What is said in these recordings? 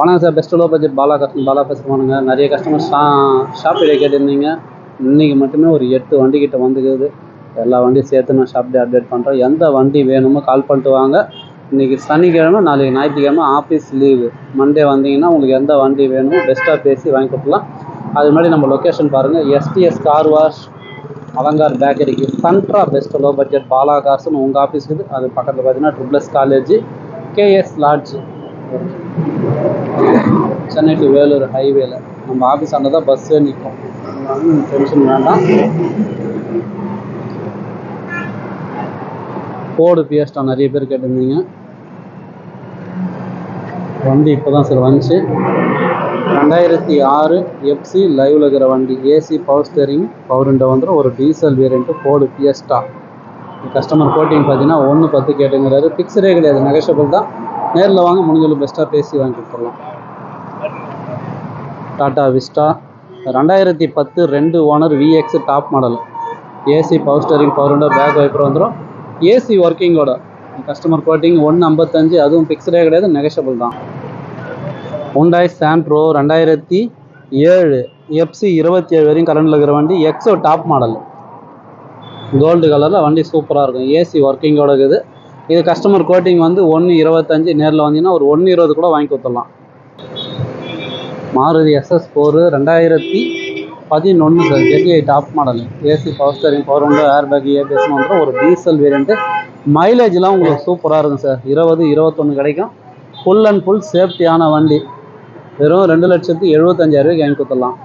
வணக்கம் sir best low budget Bala custom Bala பேசுகிறோனுங்க நிறைய customer Shah shop டே கேட்டிருந்தீங்க. இன்றைக்கி மட்டுமே ஒரு எட்டு வண்டிகிட்டே வந்துக்குது. எல்லா வண்டியும் சேர்த்து நான் ஷாப் டே அப்டேட் பண்ணுறேன் எந்த வண்டி வேணுமோ கால் பண்ணிட்டு வாங்க. இன்றைக்கி சனிக்கிழமை நாளைக்கு ஞாயிற்றுக்கிழமை ஆஃபீஸ் லீவு மண்டே வந்தீங்கன்னா உங்களுக்கு எந்த வண்டி வேணுமோ பெஸ்ட்டாக பேசி வாங்கி கொடுக்கலாம். அது முன்னாடி நம்ம லொக்கேஷன் பாருங்கள் எஸ்டிஎஸ் கார் வாஷ் அலங்கார் பேக்கரிக்கு சன்ட்ரா பெஸ்ட் லோ பட்ஜெட் பாலா கார்ஸ்னு உங்கள் ஆஃபீஸ் இருக்குது அது பக்கத்தில் பார்த்தீங்கன்னா triple S college KS lodge Chennai to Vellore ஹைவேல நம்ம ஆஃபீஸ் ஆண்ட தான் பஸ்ஸே நிற்கும் டென்ஷன் வேண்டாம். ஃபோர்டு பிஎஸ்டா நிறைய பேர் கேட்டிருந்தீங்க. வண்டி இப்போ தான் சார் வந்துச்சு. ரெண்டாயிரத்தி ஆறு எஃப்சி லைவில் இருக்கிற வண்டி AC power steering power window வந்துடும் ஒரு diesel variant Ford Fiesta customer quoting பார்த்தீங்கன்னா ஒன்று பத்து கேட்டுங்கிறாரு. ஃபிக்ஸ்டே கிடையாது. நெகஷபிள் தான். நேரில் வாங்க முடிஞ்சளவு பெஸ்ட்டாக பேசி வாங்கி கொடுத்துடலாம். டாடா விஸ்டா ரெண்டாயிரத்தி பத்து ரெண்டு owner VX top model AC power steering power window back wiper வந்துடும் ஏசி ஒர்க்கிங்கோட கஸ்டமர் கோட்டிங் ஒன்று ஐம்பத்தஞ்சு அதுவும் ஃபிக்ஸ்டே கிடையாது நெகஷபிள் தான். உண்டாய் சாண்ட்ரோ ரெண்டாயிரத்தி ஏழு எஃப்சி இருபத்தி ஏழு வரையும் கரண்டில் இருக்கிற வண்டி எக்ஸோ டாப் மாடல் கோல்டு கலரில் வண்டி சூப்பராக இருக்கும். ஏசி ஒர்க்கிங்கோட இருக்குது. இது கஸ்டமர் கோட்டிங் வந்து ஒன்று இருபத்தஞ்சி. நேரில் வந்தீங்கன்னா ஒரு ஒன்று இருபது கூட வாங்கி கொடுத்துடலாம். மாருதி எஸ்எஸ் ஃபோரு ரெண்டாயிரத்தி பதினொன்று sir. ஜெட்டிஐ top model AC power steering power window air bag ABS வந்துடும் ஒரு டீசல் வேரியண்ட்டு மைலேஜ்லாம் உங்களுக்கு சூப்பராக இருக்கும் சார். இருபது இருபத்தொன்று கிடைக்கும். ஃபுல் அண்ட் ஃபுல் சேஃப்டியான வண்டி. வெறும் ரெண்டு லட்சத்தி எழுபத்தஞ்சாயிரரூபாய்க்கு வாங்கி கொடுத்துடலாம்.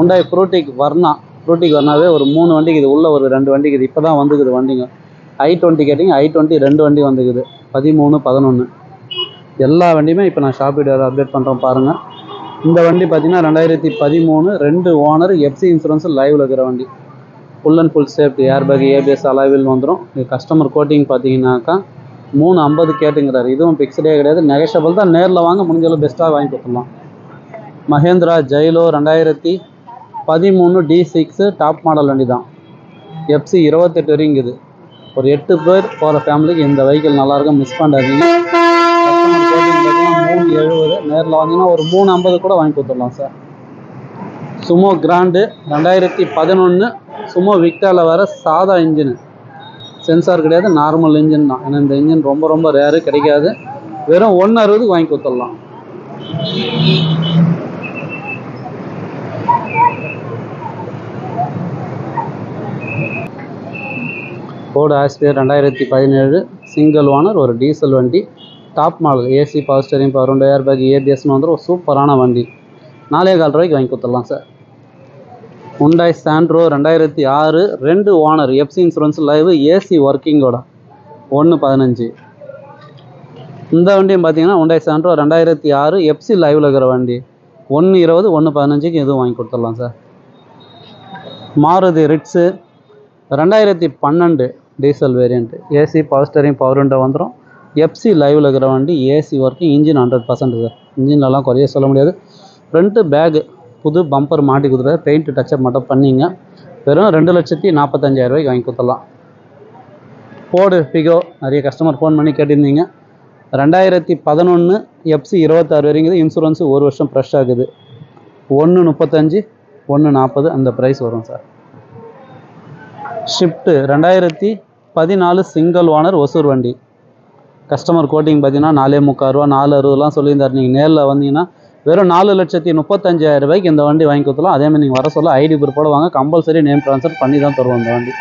உண்டாய் ப்ரூட்டிக் வர்ணா ப்ரூட்டிக் வர்ணாவே ஒரு மூணு வண்டிக்கு இது உள்ள ஒரு ரெண்டு வண்டிக்கு இது. இப்போ தான் வந்துக்குது வண்டிங்க. ஐ டுவெண்ட்டி கேட்டிங்க ஐ டுவெண்ட்டி ரெண்டு வண்டி வந்துக்குது. பதிமூணு பதினொன்று எல்லா வண்டியுமே இப்போ நான் ஷாப் வீடியோவில் அப்டேட் பண்ணுறோம் பாருங்கள் இந்த வண்டி பார்த்தீங்கன்னா ரெண்டாயிரத்தி பதிமூணு ரெண்டு ஓனர் எஃப்சி இன்சூரன்ஸ் லைவில் இருக்கிற வண்டி. Full and full safety air bag ABS அலைவில் வந்துடும் கஸ்டமர் கோட்டிங் பார்த்தீங்கன்னாக்கா மூணு ஐம்பது கேட்டுங்கிறாரு. இதுவும் ஃபிக்ஸ்டே கிடையாது. நெகஷபிள் தான். நேரில் வாங்க முடிஞ்சளவு பெஸ்ட்டாக வாங்கி கொடுத்துடலாம். மஹேந்திரா ஜெயிலோ ரெண்டாயிரத்தி பதிமூணு டி சிக்ஸு டாப் மாடல் வண்டி தான் எஃப்சி இருபத்தெட்டு வரைங்குது ஒரு எட்டு பேர் போகிற ஃபேமிலிக்கு இந்த வெஹிக்கிள் நல்லாயிருக்கும். மிஸ் பண்ணாதீங்க மூணு எழுபது. நேரில் வந்தீங்கன்னா ஒரு மூணு ஐம்பது கூட வாங்கி கொடுத்துடலாம் சார் சுமோ கிராண்டு ரெண்டாயிரத்தி பதினொன்று சுமோ விக்டாவில் வர சாதா இன்ஜின் சென்சார் கிடையாது நார்மல் இன்ஜின் தான். ஏன்னா இந்த இன்ஜின் ரொம்ப ரொம்ப ரேரு கிடைக்காது. வெறும் ஒன்று அறுபதுக்கு வாங்கி கொடுத்துடலாம். ஃபோர்டு ஆஸ்பியர் ரெண்டாயிரத்தி பதினேழு சிங்கிள் ஓனர் ஒரு டீசல் வண்டி top model AC power steering power ரெண்டு ஏர் பேக் ஏபிஎஸ்னு வந்து ஒரு சூப்பரான வண்டி. நாலே கால் ரூபாய்க்கு வாங்கி கொடுத்துடலாம் சார் உண்டாய் சாண்ட்ரோ ரெண்டாயிரத்தி ஆறு ரெண்டு owner FC insurance live AC ஒர்க்கிங்கோட ஒன்று பதினஞ்சு. இந்த வண்டியும் பார்த்தீங்கன்னா உண்டாய் சாண்ட்ரோ ரெண்டாயிரத்தி ஆறு எஃப்சி லைவில் இருக்கிற வண்டி. ஒன்று இருபது ஒன்று பதினஞ்சுக்கு இதுவும் வாங்கி கொடுத்துடலாம் சார் மாருதி ரிட்ஸு ரெண்டாயிரத்தி பன்னெண்டு. Diesel variant AC power steering power window வந்துடும் எஃப்சி லைவில் இருக்கிற வண்டி AC working engine hundred percent sir இன்ஜின்லலாம் குறைய சொல்ல முடியாது. ஃப்ரண்ட்டு பேகு புது பம்பர் மாட்டி கொடுத்துருக்காரு பெயிண்ட் டச்சப் மட்டும் பண்ணிங்க. வெறும் ரெண்டு லட்சத்தி நாற்பத்தஞ்சாயிரம் ரூபாய்க்கு வாங்கி கொடுத்துடலாம். ஃபோர்டு பிகோ நிறைய கஸ்டமர் ஃபோன் பண்ணி கேட்டிருந்தீங்க. ரெண்டாயிரத்தி பதினொன்று எஃப்சி இருபத்தாறு வரைக்கும் இன்சூரன்ஸு ஒரு வருஷம் ஃப்ரெஷ் ஆகுது. ஒன்று முப்பத்தஞ்சு ஒன்று நாற்பது அந்த ப்ரைஸ் வரும் சார் ஷிஃப்ட்டு ரெண்டாயிரத்தி பதினாலு சிங்கிள் ஓனர் ஒசூர் வண்டி. கஸ்டமர் கோட்டிங் பார்த்தீங்கன்னா நாலே முக்கால் ரூபா நாலு அறுபதுலாம் சொல்லியிருந்தார். நீங்கள் நேரில் வந்தீங்கன்னா வெறும் நாலு லட்சத்தி முப்பத்தஞ்சாயிரம் ரூபாய்க்கு இந்த வண்டி வாங்கி கொடுத்தலாம் அதேமாதிரி நீங்கள் வர சொல்ல ஐடி ப்ரூஃபோட வாங்க. கம்பல்சரி நேம் ட்ரான்ஸ்ஃபர் பண்ணி தான் தருவோம் இந்த வண்டி.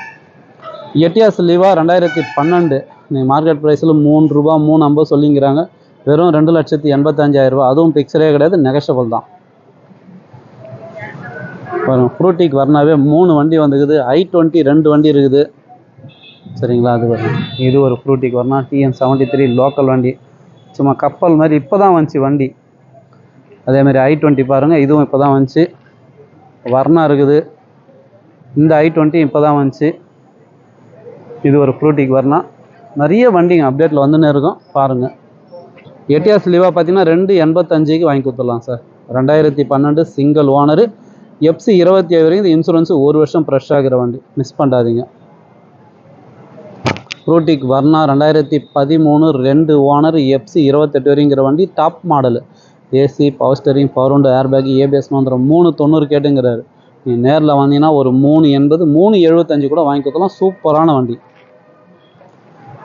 எட்டியாஸ் லீவா ரெண்டாயிரத்தி பன்னெண்டு. நீங்கள் மார்க்கெட் ப்ரைஸில் மூணு ரூபா மூணு ஐம்பது சொல்லிங்கிறாங்க. வெறும் ரெண்டு லட்சத்தி எண்பத்தஞ்சாயிரம் ரூபா அதுவும் பிக்சரே கிடையாது நெகஷபிள் தான். வரும் ஃப்ரூட்டிக் வரணாவே மூணு வண்டி வந்துக்குது ஐ டுவெண்ட்டி ரெண்டு வண்டி இருக்குது. சரிங்களா? அது வரும் இது ஒரு ஃப்ரூட்டிக் வரணும். டிஎன் செவன்ட்டி த்ரீ லோக்கல் வண்டி. சும்மா கப்பல் மாதிரி இப்போ தான் வந்துச்சு வண்டி. அதேமாதிரி ஐ டுவெண்ட்டி பாருங்கள் இதுவும் இப்போ தான் வந்துச்சு. வர்ணா இருக்குது. இந்த ஐ டுவெண்ட்டி இப்போ தான் வந்துச்சு. இது ஒரு ஃப்ரூட்டிக் வர்ணா நிறைய வண்டிங்க அப்டேட்டில் வந்துன்னு இருக்கும். பாருங்கள் எட்டியாஸ் லீவாக பார்த்தீங்கன்னா ரெண்டு எண்பத்தஞ்சுக்கு வாங்கி கொடுத்துடலாம் சார். ரெண்டாயிரத்தி பன்னெண்டு சிங்கிள் ஓனரு எஃப்சி இருபத்தி ஏழு வரைக்கும் இன்சூரன்ஸு ஒரு வருஷம் ஃப்ரெஷ் ஆகிற வண்டி. மிஸ் பண்ணாதீங்க. ஃப்ரூட்டிக் வர்ணா ரெண்டாயிரத்தி பதிமூணு ரெண்டு ஓனர் எஃப்சி இருபத்தெட்டு வரைங்கிற வண்டி top model AC power steering power உண்டு ஏர் பேக் ஏபிஎஸ் வந்துடும் மூணு தொண்ணூறு கேட்டுங்கிறாரு. நீங்கள் நேரில் வந்தீங்கன்னா ஒரு மூணு எண்பது மூணு எழுபத்தஞ்சு கூட வாங்கி கொடுக்கலாம். சூப்பரான வண்டி.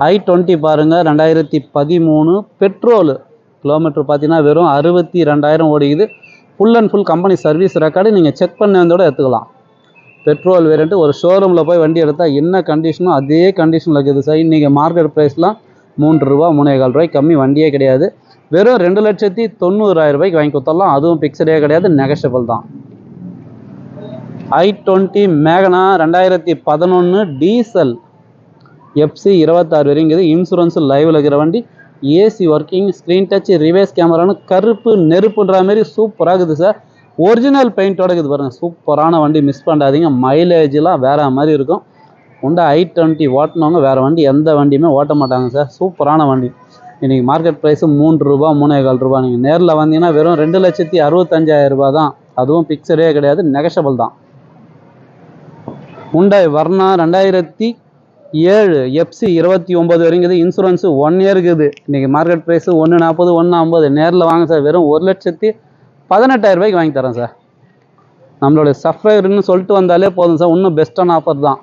ஐ டுவெண்ட்டி பாருங்கள் ரெண்டாயிரத்தி பதிமூணு பெட்ரோலு கிலோமீட்டர் பார்த்தீங்கன்னா வெறும் அறுபத்தி ரெண்டாயிரம் ஓடிக்குது. Full and full company service record நீங்கள் செக் பண்ணதோட எடுத்துக்கலாம். பெட்ரோல் வேரியண்ட்டு ஒரு ஷோரூமில் போய் வண்டி எடுத்தால் என்ன கண்டிஷனோ அதே கண்டிஷனில் இருக்குது சார். இன்றைக்கி மார்க்கெட் ப்ரைஸ்லாம் மூன்று ரூபா மூணே கால் ரூபாய் கம்மி வண்டியே கிடையாது. வெறும் ரெண்டு லட்சத்தி தொண்ணூறாயிரம் ரூபாய்க்கு வாங்கி கொடுத்துடலாம் அதுவும் பிக்சடே கிடையாது நெகஷபிள் தான். ஐ டுவெண்ட்டி மேகனா ரெண்டாயிரத்தி பதினொன்று டீசல் எஃப்சி இருபத்தாறு வரைங்குது இன்சூரன்ஸ் லைவில் இருக்கிற வண்டி. AC working screen touch reverse கேமரான்னு கருப்பு நெருப்புன்ற மாதிரி சூப்பராக இருக்குது சார். ஒரிஜினல் பெயிண்ட்டோட இருக்குது பாருங்கள் சூப்பரான வண்டி மிஸ் பண்ணாதீங்க. மைலேஜ்லாம் வேறு மாதிரி இருக்கும். உண்டா ஐ டுவெண்ட்டி ஓட்டினவங்க வேறு வண்டி எந்த வண்டியுமே ஓட்ட மாட்டாங்க சார். சூப்பரான வண்டி. இன்றைக்கி மார்க்கெட் ப்ரைஸு மூன்று ரூபா மூணே கால் ரூபா. நீங்கள் நேரில் வந்தீங்கன்னா வெறும் ரெண்டு லட்சத்தி அறுபத்தஞ்சாயிரம் ரூபா தான். அதுவும் பிக்சரே கிடையாது நெகஷபிள் தான். உண்டாய் வர்ணா ரெண்டாயிரத்தி ஏழு எஃப்சி இருபத்தி ஒம்பது வரைங்குது இன்சூரன்ஸு ஒன் இயர் இருக்குது. இன்றைக்கி மார்க்கெட் ப்ரைஸு ஒன்று நாற்பது ஒன்று ஐம்பது. நேரில் வாங்க சார். வெறும் ஒரு லட்சத்தி பதினெட்டாயிரம் ரூபாய்க்கு வாங்கி தரேன் சார். நம்மளுடைய சஃப்ரைவர்னு சொல்லிட்டு வந்தாலே போதும் சார். இன்னும் பெஸ்ட்டான ஆஃபர் தான்.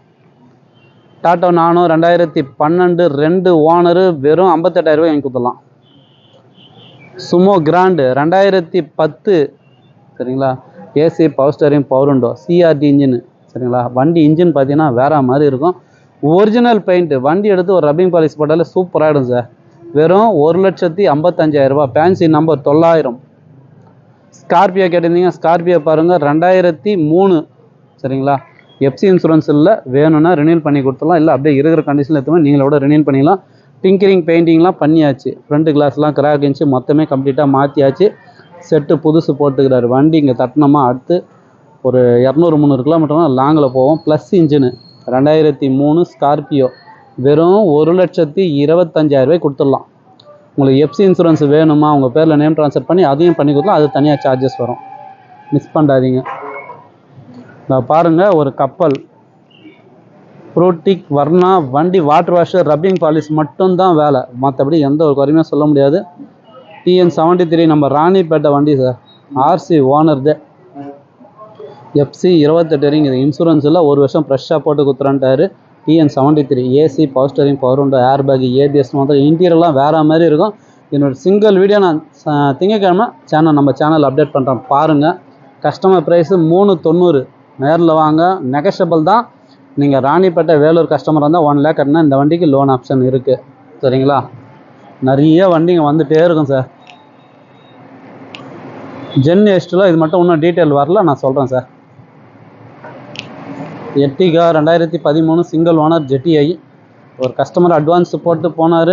டாட்டா நானோ ரெண்டாயிரத்தி பன்னெண்டு ரெண்டு ஓனரு வெறும் ஐம்பத்தெட்டாயிரம் ரூபாய் வாங்கி கொடுத்துடலாம். சுமோ கிராண்டு ரெண்டாயிரத்தி பத்து சரிங்களா? AC power steering power window CRD engine சரிங்களா? வண்டி இன்ஜின் பார்த்தீங்கன்னா வேற மாதிரி இருக்கும். ஒரிஜினல் பெயிண்ட்டு வண்டி எடுத்து ஒரு ரப்பிங் பாலிஷ் போட்டாலே சூப்பராகிடும் சார். வெறும் ஒரு லட்சத்தி ஐம்பத்தஞ்சாயிரரூபா ஃபேன்சி நம்பர் தொள்ளாயிரம். ஸ்கார்பியோ கேட்டிருந்தீங்க ஸ்கார்பியோ பாருங்கள் ரெண்டாயிரத்தி மூணு. சரிங்களா? எஃப்சி இன்சூரன்ஸ் இல்லை வேணும்னா ரினியூல் பண்ணி கொடுத்துடலாம். இல்லை அப்படியே இருக்கிற கண்டிஷனில் எடுத்துமே நீங்களோட ரினியூல் பண்ணிக்கலாம் டிங்கரிங் பெயிண்டிங்லாம் பண்ணியாச்சு. ஃப்ரண்ட் கிளாஸ்லாம் கிராக் இருந்துச்சு மொத்தமே கம்ப்ளீட்டாக மாற்றியாச்சு செட்டு புதுசு போட்டுக்கிறாரு. வண்டி இங்கே தட்டினமா அடுத்து ஒரு இரநூறு முந்நூறு கிலோமீட்டர்லாம் லாங்கில் போவோம். ப்ளஸ் இன்ஜினு ரெண்டாயிரத்தி மூணு ஸ்கார்பியோ வெறும் ஒரு லட்சத்தி இருபத்தஞ்சாயிரரூபாய் கொடுத்துடலாம். உங்களுக்கு எஃப்சி இன்சூரன்ஸ் வேணுமா உங்கள் பேரில் நேம் ட்ரான்ஸ்ஃபர் பண்ணி அதையும் பண்ணி கொடுத்தலாம் அது தனியாக சார்ஜஸ் வரும். மிஸ் பண்ணாதீங்க. நான் பாருங்கள் ஒரு கப்பல் ப்ரோட்டிக் வர்ணா வண்டி வாட்டர் வாஷர் ரப்பிங் பாலிஷ் மட்டும்தான் வேலை. மற்றபடி எந்த ஒரு குறையுமே சொல்ல முடியாது. டிஎன் செவன்ட்டி த்ரீ நம்ம ராணிப்பேட்டை வண்டி சார் ஆர்சி ஓனர்தே எஃப்சி இருபத்தெட்டு வரைக்கும் இது இன்சூரன்ஸ் இல்லை ஒரு வருஷம் ஃப்ரெஷ்ஷாக போட்டு கொடுத்துறான்ட்டாரு. TN seventy three AC power steering power உண்டோ ஏர் பேக் ஏபிஎஸ் மாதிரி இன்டீரியர்லாம் வேறு மாதிரி இருக்கும். என்னோட சிங்கிள் வீடியோ நான் ச- சேனல் நம்ம சேனல் அப்டேட் பண்ணுறேன் பாருங்கள் கஸ்டமர் ப்ரைஸு மூணு தொண்ணூறு. நேரில் வாங்க. நெகஷபிள் தான். நீங்கள் ராணிப்பேட்டை வேலூர் கஸ்டமர் இருந்தால் ஒன் லேக் கட்டினா இந்த வண்டிக்கு லோன் ஆப்ஷன் இருக்குது சரிங்களா? நிறைய வண்டிங்க வந்துகிட்டே இருக்கும் சார் ஜென் எஸ்டில் இது மட்டும் இன்னும் டீட்டெயில் வரல. நான் சொல்கிறேன் சார் எட்டிகா ரெண்டாயிரத்தி பதிமூணு சிங்கிள் ஓனர் ஜெட்டிஐ ஒரு கஸ்டமர் அட்வான்ஸ் போட்டு போனார்.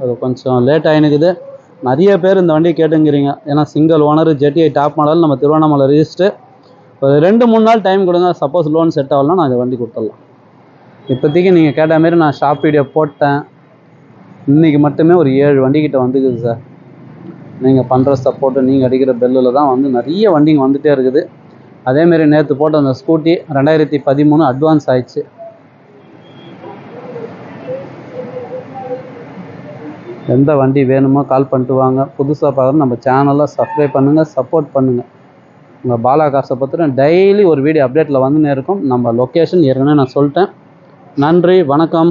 அது கொஞ்சம் லேட் ஆகினுக்குது நிறைய பேர் இந்த வண்டியை கேட்டுங்கிறீங்க. ஏன்னா சிங்கிள் ஓனர் ஜெட்டிஐ டாப் மாடல் நம்ம திருவண்ணாமலை ரிஜிஸ்டர் ஒரு ரெண்டு மூணு நாள் டைம் கொடுங்க. சப்போஸ் லோன் செட் ஆகலனா நான் இந்த வண்டி கொடுத்துடலாம். இப்போதைக்கு நீங்கள் கேட்ட மாரி நான் ஷாப் வீடியோ போட்டேன். இன்றைக்கி மட்டுமே ஒரு ஏழு வண்டிக்கிட்ட வந்துக்குது சார் நீங்கள் பண்ணுற சப்போர்ட்டு நீங்கள் அடிக்கிற பெல்லில் தான் வந்து நிறைய வண்டிங்க வந்துகிட்டே இருக்குது. அதேமாரி நேற்று போட்ட அந்த ஸ்கூட்டி ரெண்டாயிரத்தி பதிமூணு அட்வான்ஸ் ஆயிடுச்சு. எந்த வண்டி வேணுமோ கால் பண்ணிட்டு வாங்க. புதுசாக பார்க்குற நம்ம சேனலை சப்ஸ்கிரைப் பண்ணுங்கள் சப்போர்ட் பண்ணுங்கள் உங்கள் பாலா காசை பற்றின டெய்லி ஒரு வீடியோ அப்டேட்டில் வந்துன்னே இருக்கும். நம்ம லொக்கேஷன் ஏற்கனவே நான் சொல்லிட்டேன். நன்றி வணக்கம்.